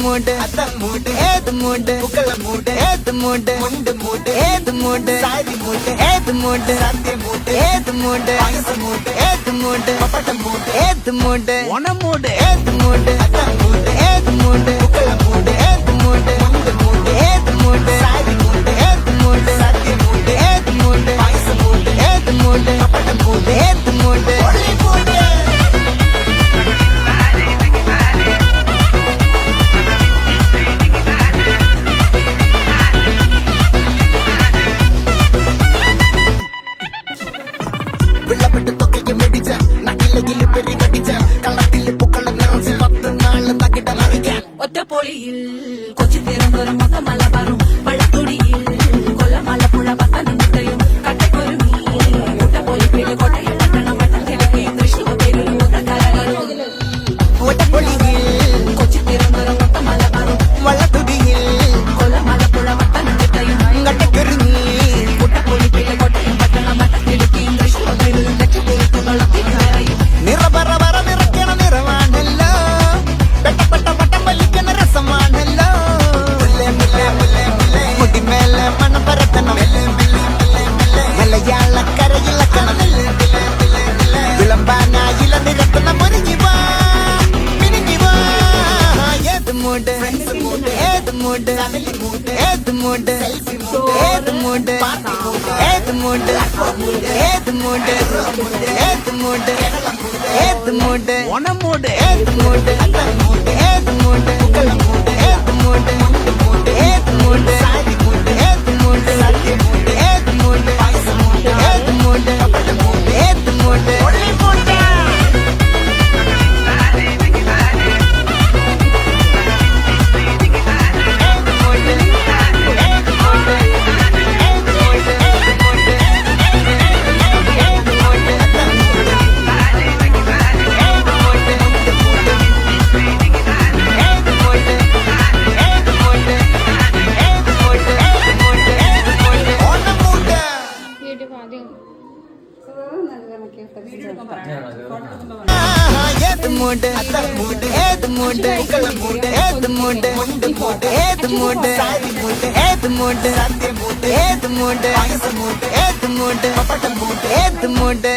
மூடு. அதான் மூடு. ஏது மூடு. புகழ மூடு. ஏது மூடு. முண்டு மூடு. ஏது மூடு. சாரி மூடு. ஏது மூடு. சத்திய மூடு. ஏது மூடு. பாயச மூடு. ஏது மூடு. பப்பட்ட மூடு. ஏது மூடு. மூடு. ஏது மூடு. அதான் വിളവിട്ട് തൊക്കയ്ക്ക് മെടിച്ച. നക്കിലകിൽ പെരി കടിച്ച. കള്ളത്തിൽ പൂക്കള നിറച്ച് പത്ത് നാൾ തകിട മറിക്കാൻ. ഒറ്റപ്പൊളിയിൽ കൊച്ചി തിരുവനന്തപുരം മൊത്തം മലബാറും. மூடு. Friends mood? ஏது மூடு? ஃபேமிலி மூடு? ஏது மூடு? செல்ஃபி மூடு? ஏது மூடு? பார்ட்டி மூடு? ஏது மூடு? ஏது மூடு? ஏது மூட்டை ஏத்து மூட்டை ஏத்து மூட்டை ஏத்து மூட்டை ஏத்து மூட்டை ஏத்து மூட்டை ஏத்து மூட்டை